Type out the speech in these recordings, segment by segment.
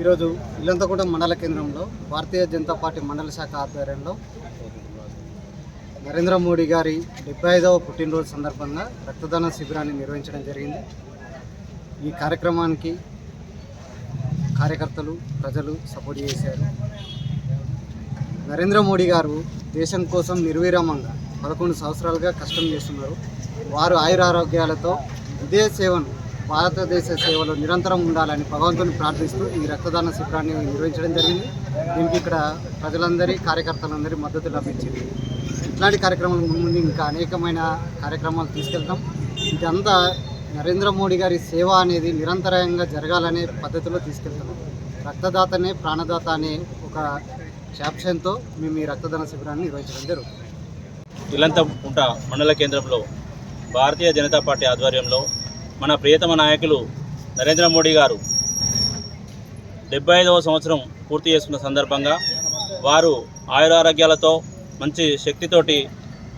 ఈరోజు ఇల్లంతగూడ మండల కేంద్రంలో భారతీయ జనతా పార్టీ మండల శాఖ ఆధ్వర్యంలో నరేంద్ర మోడీ గారి డెబ్బై ఐదవ పుట్టినరోజు సందర్భంగా రక్తదాన శిబిరాన్ని నిర్వహించడం జరిగింది. ఈ కార్యక్రమానికి కార్యకర్తలు ప్రజలు సపోర్ట్ చేశారు. నరేంద్ర మోడీ గారు దేశం కోసం నిర్విరామంగా పదకొండు సంవత్సరాలుగా కష్టం చేస్తున్నారు. వారు ఆయురారోగ్యాలతో ఇదే సేవను భారతదేశ సేవలో నిరంతరం ఉండాలని భగవంతుని ప్రార్థిస్తూ ఈ రక్తదాన శిబిరాన్ని నిర్వహించడం జరిగింది. దీనికి ఇక్కడ ప్రజలందరి కార్యకర్తలందరి మద్దతు లభించింది. ఇట్లాంటి కార్యక్రమాలు ముందు ఇంకా అనేకమైన కార్యక్రమాలు తీసుకెళ్తాం. ఇదంతా నరేంద్ర మోడీ గారి సేవ అనేది నిరంతరంగా జరగాలనే పద్ధతిలో తీసుకెళ్తున్నాం. రక్తదాతనే ప్రాణదాత అనే ఒక క్యాప్షన్తో మేము ఈ రక్తదాన శిబిరాన్ని నిర్వహించడం జరుగుతుంది. ఇల్లంతకుంట మండల కేంద్రంలో. భారతీయ జనతా పార్టీ ఆధ్వర్యంలో మన ప్రియతమ నాయకులు నరేంద్ర మోడీ గారు డెబ్బై ఐదవ సంవత్సరం పూర్తి చేసుకున్న సందర్భంగా వారు ఆయురారోగ్యాలతో మంచి శక్తితోటి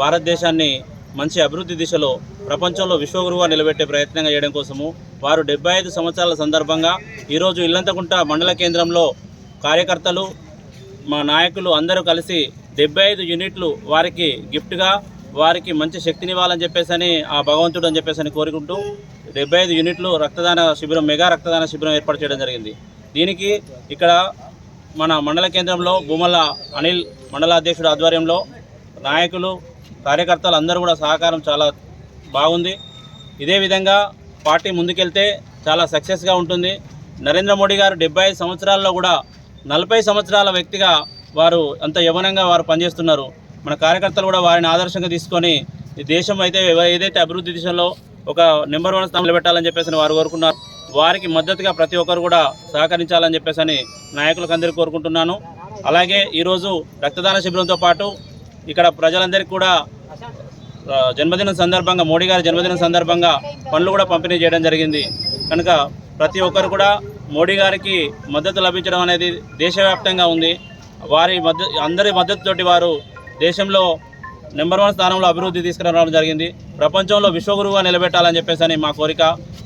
భారతదేశాన్ని మంచి అభివృద్ధి దిశలో ప్రపంచంలో విశ్వగురువుగా నిలబెట్టే ప్రయత్నంగా చేయడం కోసము వారు డెబ్బై ఐదు సంవత్సరాల సందర్భంగా ఈరోజు ఇల్లంతకుంట మండల కేంద్రంలో కార్యకర్తలు మా నాయకులు అందరూ కలిసి డెబ్బై ఐదు యూనిట్లు వారికి గిఫ్ట్గా వారికి మంచి శక్తినివ్వాలని చెప్పేసి అని ఆ భగవంతుడు అని చెప్పేసి అని కోరుకుంటూ డెబ్బై ఐదు యూనిట్లు రక్తదాన శిబిరం మెగా రక్తదాన శిబిరం ఏర్పాటు చేయడం జరిగింది. దీనికి ఇక్కడ మన మండల కేంద్రంలో భూమల అనిల్ మండలాధ్యక్షుడు ఆధ్వర్యంలో నాయకులు కార్యకర్తలు అందరూ కూడా సహకారం చాలా బాగుంది. ఇదే విధంగా పార్టీ ముందుకెళ్తే చాలా సక్సెస్గా ఉంటుంది. నరేంద్ర మోడీ గారు డెబ్బై ఐదు సంవత్సరాల్లో కూడా నలభై సంవత్సరాల వ్యక్తిగా వారు అంత యవనంగా వారు పనిచేస్తున్నారు. మన కార్యకర్తలు కూడా వారిని ఆదర్శంగా తీసుకొని ఈ దేశం అయితే ఏదైతే అభివృద్ధి దిశలో ఒక నెంబర్ వన్ స్థానం నిలబెట్టాలని చెప్పేసి వారు కోరుకున్నారు. వారికి మద్దతుగా ప్రతి ఒక్కరు కూడా సహకరించాలని చెప్పేసి నాయకులకు అందరికీ కోరుకుంటున్నాను. అలాగే ఈరోజు రక్తదాన శిబిరంతో పాటు ఇక్కడ ప్రజలందరికీ కూడా జన్మదినం సందర్భంగా మోడీ గారి జన్మదినం సందర్భంగా పనులు కూడా పంపిణీ చేయడం జరిగింది. కనుక ప్రతి ఒక్కరు కూడా మోడీ గారికి మద్దతు లభించడం అనేది దేశవ్యాప్తంగా ఉంది. వారి మద్దతు అందరి మద్దతుతోటి వారు దేశంలో నెంబర్ వన్ స్థానంలో అభివృద్ధి తీసుకురావడం జరిగింది. ప్రపంచంలో విశ్వగురువుగా నిలబెట్టాలని చెప్పేసి అని మా కోరిక.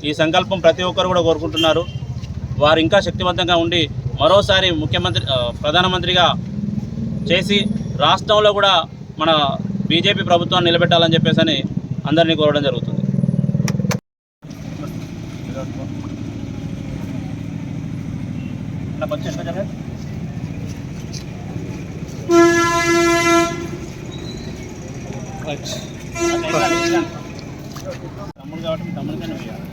ఈ సంకల్పం ప్రతి ఒక్కరు కూడా కోరుకుంటున్నారు. వారు ఇంకా శక్తివంతంగా ఉండి మరోసారి ముఖ్యమంత్రి ప్రధానమంత్రిగా చేసి రాష్ట్రంలో కూడా మన బీజేపీ ప్రభుత్వాన్ని నిలబెట్టాలని చెప్పేసి అని అందరినీ కోరడం జరుగుతుంది. తమ్ముడు కాబట్టి మీ తమ్ముడికైనా వేయాలి.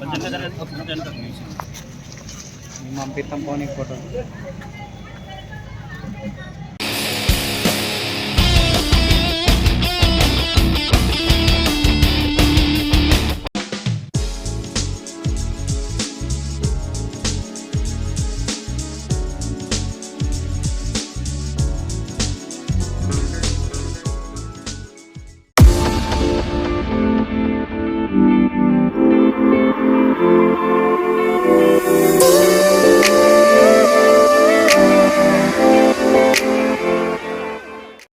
కొంచెం జరగదు, కొంచెం జరగదు. పంపిస్తాం పోనీ ఫోటో